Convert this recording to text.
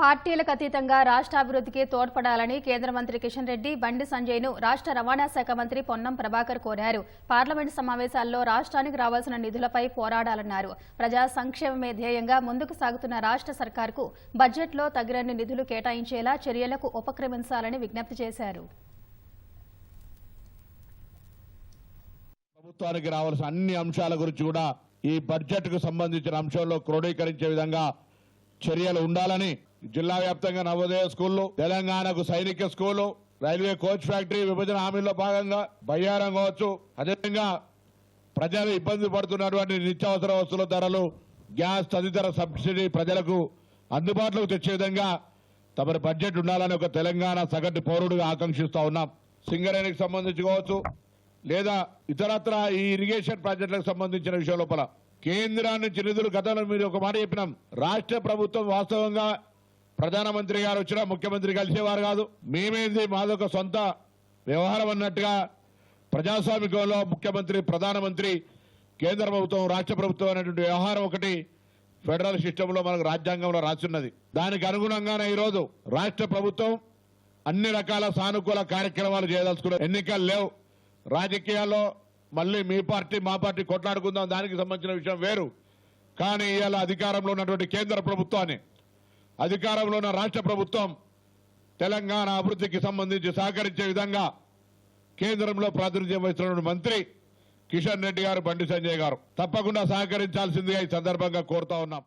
పార్టీలకు అతీతంగా రాష్ట్రాభివృద్ధికి తోడ్పడాలని కేంద్ర మంత్రి కిషన్ రెడ్డి బండి సంజయ్ను రాష్ట్ర రవాణా శాఖ మంత్రి పొన్నం ప్రభాకర్ కోరారు. పార్లమెంటు సమావేశాల్లో రాష్ట్రానికి రావాల్సిన నిధులపై పోరాడాలన్నారు. ప్రజా సంక్షేమమే ధ్యేయంగా ముందుకు సాగుతున్న రాష్ట్ర సర్కార్కు బడ్జెట్లో తగినన్ని నిధులు కేటాయించేలా చర్యలకు ఉపక్రమించాలని విజ్ఞప్తి చేశారు. ప్రభుత్వానికి రావాల్సిన అన్ని అంశాల గురించి కూడా ఈ బడ్జెట్కు సంబంధించిన అంశంలో క్రోడీకరించే విధంగా చర్యలు ఉండాలని జిల్లా వ్యాప్తంగా నవోదయ స్కూళ్ళు తెలంగాణకు సైనిక స్కూలు రైల్వే కోచ్ ఫ్యాక్టరీ విభజన హామీలో భాగంగా బయ్యారం కావచ్చు. అదేవిధంగా ప్రజలు ఇబ్బంది పడుతున్నటువంటి నిత్యావసర వస్తువుల ధరలు గ్యాస్ తదితర సబ్సిడీ ప్రజలకు అందుబాటులోకి తెచ్చే విధంగా తమరి బడ్జెట్ ఉండాలని ఒక తెలంగాణ సగటు పౌరుడిగా ఆకాంక్షిస్తూ ఉన్నాం. సింగరేణికి సంబంధించి కావచ్చు లేదా ఇతరత్ర ఈ ఇరిగేషన్ ప్రాజెక్టులకు సంబంధించిన విషయం లోపల. కేంద్రాన్ని నుంచి నిధులు గతంలో మీరు ఒక మాట చెప్పినాం. రాష్ట్ర ప్రభుత్వం వాస్తవంగా ప్రధానమంత్రి గారు వచ్చినా ముఖ్యమంత్రి కలిసేవారు కాదు. మేమేంది? మాదొక సొంత వ్యవహారం అన్నట్టుగా ప్రజాస్వామికంలో ముఖ్యమంత్రి ప్రధానమంత్రి కేంద్ర ప్రభుత్వం రాష్ట్ర ప్రభుత్వం అనేటువంటి వ్యవహారం ఒకటి ఫెడరల్ సిస్టంలో మనకు రాజ్యాంగంలో రాస్తున్నది దానికి అనుగుణంగానే ఈరోజు రాష్ట్ర ప్రభుత్వం అన్ని రకాల సానుకూల కార్యక్రమాలు చేయదలుచుకున్నారు ఎన్నికలు లేవు. రాజకీయాల్లో మళ్ళీ మీ పార్టీ మా పార్టీ కొట్లాడుకుందాం దానికి సంబంధించిన విషయం వేరు. కానీ ఇవాళ అధికారంలో ఉన్నటువంటి కేంద్ర ప్రభుత్వాన్ని అధికారంలో ఉన్న రాష్ట్ర ప్రభుత్వం తెలంగాణ అభివృద్ధికి సంబంధించి సహకరించే విధంగా కేంద్రంలో ప్రాతినిధ్యం వహిస్తున్న మంత్రి కిషన్ రెడ్డి గారు బండి సంజయ్ గారు తప్పకుండా సహకరించాల్సిందిగా ఈ సందర్భంగా కోరుతా ఉన్నాం.